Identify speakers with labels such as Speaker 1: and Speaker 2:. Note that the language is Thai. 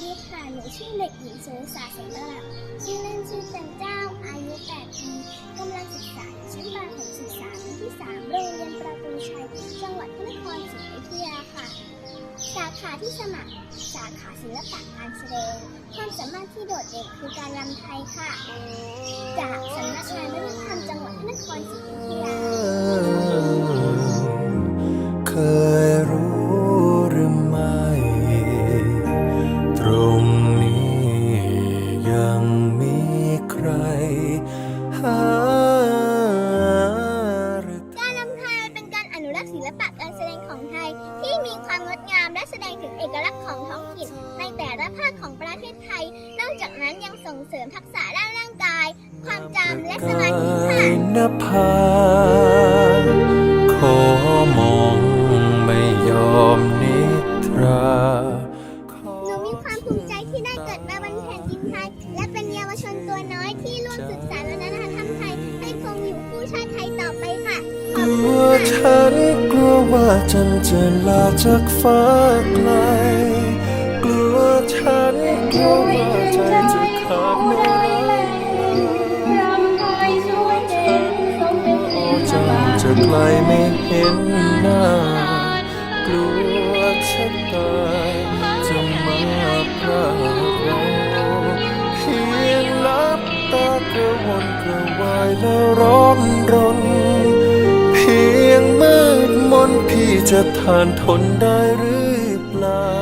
Speaker 1: ดีค่ะ หนูชื่อเด็กหญิงสุนิสาเสนระดับชื่อเล่นชื่อจันเจ้า อายุ 8 ปีกำลังศึกษาอยู่ชั้นประถมศึกษาปีที่ 3 โรงเรียนประตูชัย จังหวัดพระนครศรีอยุธยาค่ะ สาขาที่สมัคร สาขาศิลปะการแสดง ความสามารถที่โดดเด่นคือการรำไทยค่ะ จากสำนักงานวัฒนธรรมจังหวัดพระนครศรีอยุธยา
Speaker 2: เคยรู้ มีใครหาหรือ
Speaker 1: การรำไทยเป็นการอนุรักษ์ศิลปะการแสดงของไทย ที่มีความงดงามและแสดงถึงเอกลักษณ์ของท้องถิ่นในแต่ละภาคของประเทศไทย นอกจากนั้นยังส่งเสริมทักษะด้านร่างกาย ความจำและสมาธิค่ะ
Speaker 2: นภา
Speaker 1: ชนตัวน้อยที่ร่วมสืบสานวัฒนธรรมไทยให้คงอยู่คู่ชาติไทยต่อไปค่ะข
Speaker 2: ก
Speaker 1: อบ
Speaker 2: ลั
Speaker 1: คุณ
Speaker 2: ว
Speaker 1: ค่ะ
Speaker 2: ฉันกลัวว่าจันจะลาจากฟ้าไกล กลัวฉันกลัวว่าใจจะขาดไม่รักโอ้จันจะไกลไม่เห็นหน้ากลัวชะตาจะมา นกระวายแล้วร้อนรน เพียงมืดมนพี่จะทานทนได้หรือเปล่า